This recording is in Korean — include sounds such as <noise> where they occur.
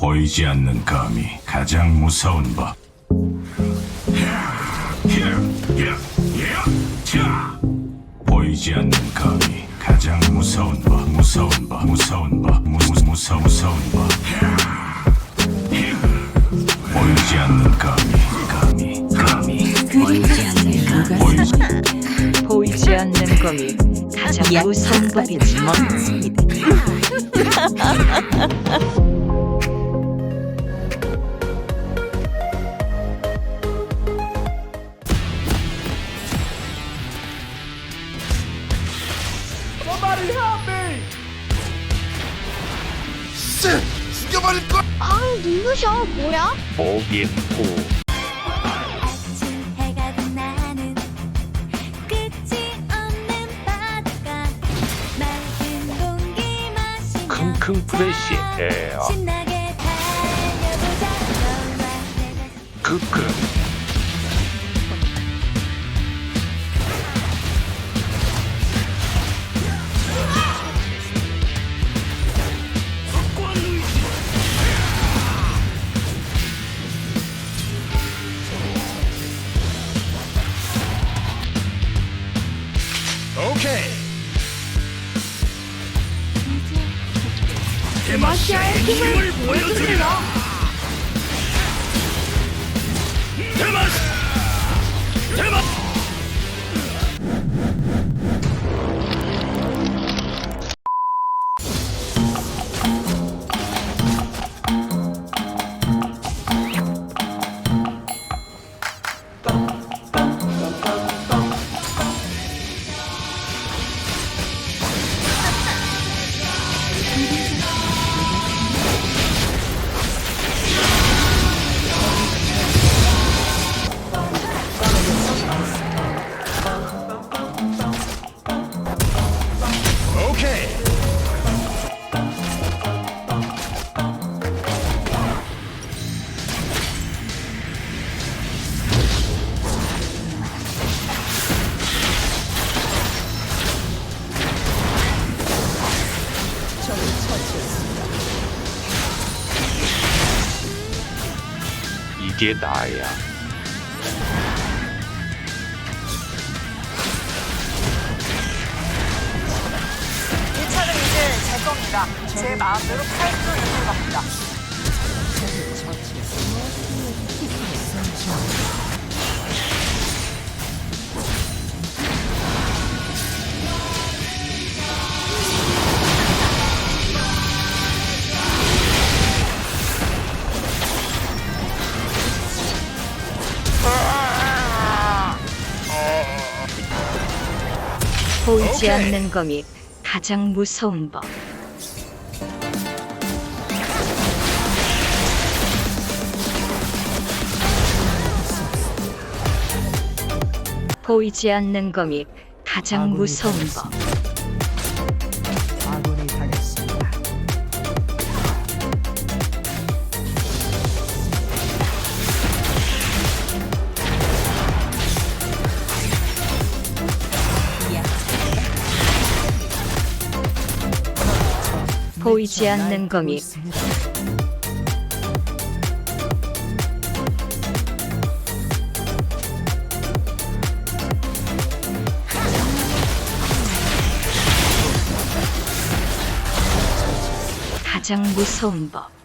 보이지 않는 감이 가장 무서운 법. 보이지 않는 감이 가장 무서운 법. 무서운 법. 무서운 법. 무무 무서 무서운 법. 보이지 않는 감이 감이 감이 보이지 않는 것 보이지 보이지 않는 검이 가장 무서운 법이지 멋 <laughs> <laughs> 습니다. 죽여버릴 거. 아 눈부셔 뭐야? 아침 해가 든 나는 끝이 없는 바닷가 맑은 공기 마시며 킁킁 프레쉬 에어 신나게 달려보자 너와 내가 크크 오케이. 마시아의 힘을 보여주세 이게 나야 이 차는 이제 제 겁니다. 제 마음대로 팔 수 있는 겁니다. 보이지 오케이. 않는 검이 가장 무서운 법. 보이지 않는 검이 가장 무서운 법. 보이지 않는 검이 가장 무서운 법.